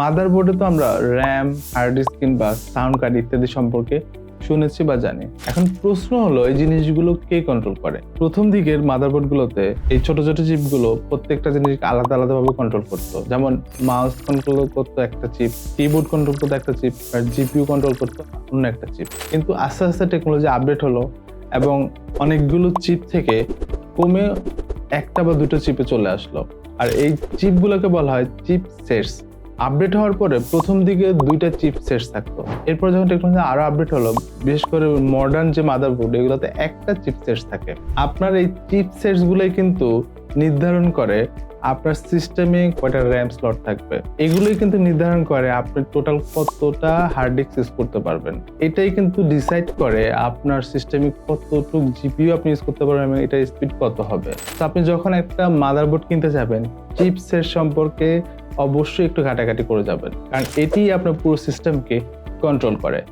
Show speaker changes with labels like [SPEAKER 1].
[SPEAKER 1] মাদারবোর্ডে তো আমরা RAM hard disk কিংবা সাউন্ড কার্ড ইত্যাদি সম্পর্কে শুনেছি বা জানি। এখন প্রশ্ন হলো, এই জিনিসগুলো কে কন্ট্রোল করে? প্রথম দিকের মাদারবোর্ড গুলোতে এই ছোট ছোট চিপগুলো প্রত্যেকটা জিনিস আলাদা আলাদা ভাবে কন্ট্রোল করতো। যেমন মাউস কন্ট্রোল করতো একটা চিপ কিবোর্ড কন্ট্রোল করতো একটা চিপ আর জিপিইউ কন্ট্রোল করতো অন্য একটা চিপ কিন্তু আস্তে আস্তে টেকনোলজি আপডেট হলো এবং অনেকগুলো চিপ থেকে কমে একটা বা দুটো চিপে চলে আসলো। আর এই চিপগুলোকে বলা হয় চিপ সেটস আপডেট হওয়ার পরে প্রথম দিকে দুইটা চিপ সেটস থাকতো। এরপর যখন টেকনোলজি আরও আপডেট হলো, বিশেষ করে মডার্ন যে মাদারবোর্ড এগুলোতে একটা চিপ সেটস থাকে। আপনার এই চিপ গুলোই কিন্তু নির্ধারণ করে আপনার সিস্টেমে কয়টা র্যাম স্লট থাকবে। এগুলোই কিন্তু নির্ধারণ করে আপনি টোটাল কতটা হার্ড ডিস্ক ইউজ করতে পারবেন। এটাই কিন্তু ডিসাইড করে আপনার সিস্টেমে কতটুকু জিপিইউ আপনি ইউজ করতে পারবেন এবং এটার স্পিড কত হবে। তো আপনি যখন একটা মাদারবোর্ড কিনতে যাবেন চিপসের সম্পর্কে অবশ্যই একটু ঘাটাঘাটি করে যাবেন। কারণ এটি আপনার পুরো সিস্টেমকে কন্ট্রোল করে।